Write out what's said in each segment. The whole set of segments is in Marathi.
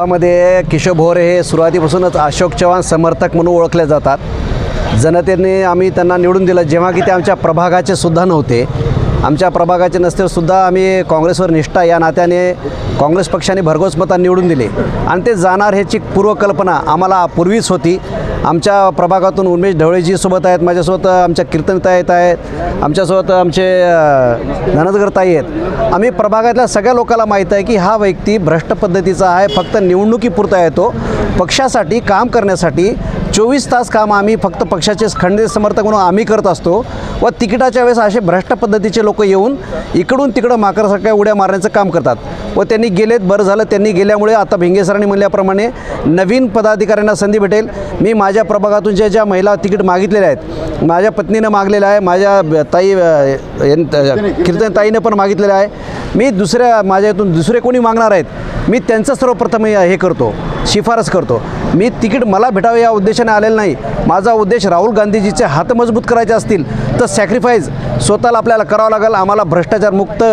मध्ये किशोर भोरे हे सुरुवातीपासूनच अशोक चव्हाण समर्थक म्हणून ओळखले जातात. जनतेने आम्ही त्यांना निवडून दिलं. जेव्हा की ते आमच्या प्रभागाचे सुद्धा नव्हते. आमच्या प्रभागाचे नसते सुद्धा आम्ही काँग्रेसवर निष्ठा या नात्याने काँग्रेस पक्षाने भरघोस मतात निवडून दिले. आणि ते जाणार ह्याची पूर्वकल्पना आम्हाला पूर्वीच होती. आमच्या प्रभागातून उमेश ढवळेजी सोबत आहेत माझ्यासोबत आमच्या कीर्तनताई येत आहेत आमच्यासोबत आमचे धनजगरताई आहेत. आम्ही प्रभागातल्या सगळ्या लोकांना माहीत आहे की हा व्यक्ती भ्रष्ट पद्धतीचा आहे फक्त निवडणुकीपुरता येतो पक्षासाठी काम करण्यासाठी चोवीस तास काम आम्ही फक्त पक्षाचे खंडित समर्थक म्हणून आम्ही करत असतो व तिकिटाच्या वेळेस असे भ्रष्ट पद्धतीचे लोक येऊन इकडून तिकडं माकरसारख्या उड्या मारण्याचं काम करतात. व त्यांनी गेलेत बरं झालं त्यांनी गेल्यामुळे आता भिंगे सरांनी म्हणल्याप्रमाणे नवीन पदाधिकाऱ्यांना संधी भेटेल. मी माझ्या प्रभागातून ज्या ज्या महिला तिकीट मागितलेल्या आहेत माझ्या पत्नीनं मागलेलं आहे माझ्या ताई कीर्तन ताईनं पण मागितलेलं आहे. मी दुसऱ्या माझ्या इथून दुसरे कोणी मागणार आहेत मी त्यांचं सर्वप्रथम हे करतो. शिफारस करतो. मी तिकीट मला भेटावे या उद्देशाने आलेलं नाही. माझा उद्देश राहुल गांधीजीचे हात मजबूत करायचे असतील तर सॅक्रिफाईज स्वतःला आपल्याला करावं लागेल. आम्हाला भ्रष्टाचार मुक्त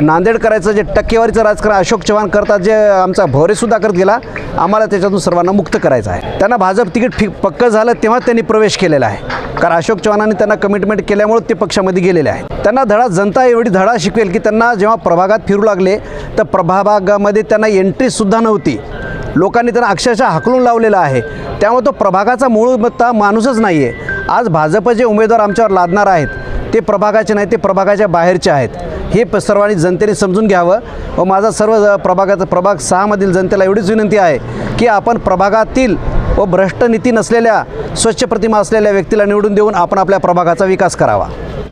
नांदेड करायचं जे टक्केवारीचं राजकारण अशोक चव्हाण करतात जे आमचा भवरेसुद्धा करत गेला आम्हाला त्याच्यातून सर्वांना मुक्त करायचं आहे. त्यांना भाजप तिकीट फि पक्कं झालं तेव्हा त्यांनी प्रवेश केलेला आहे. कारण अशोक चव्हाणांनी त्यांना कमिटमेंट केल्यामुळे ते पक्षामध्ये गेलेले आहेत. त्यांना धडा जनता एवढी धडा शिकवेल की त्यांना जेव्हा प्रभागात फिरू लागले तर प्रभागामध्ये त्यांना एंट्रीसुद्धा नव्हती. लोकांनी त्यांना अक्षरशः हाकलून लावलेला आहे. त्यामुळे तो प्रभागाचा मूळ मत्ता माणूसच नाही आहे आज भाजप जे उमेदवार आमच्यावर लादणार आहेत ते प्रभागाचे नाही ते प्रभागाच्या बाहेरचे आहेत. हे प सर्वांनी जनतेने समजून घ्यावं व माझा सर्व ज- प्रभागाचा प्रभाग सहामधील जनतेला एवढीच विनंती आहे की आपण प्रभागातील व भ्रष्ट नीती नसलेल्या स्वच्छ प्रतिमा असलेल्या व्यक्तीला निवडून देऊन आपण आपल्या प्रभागाचा विकास करावा.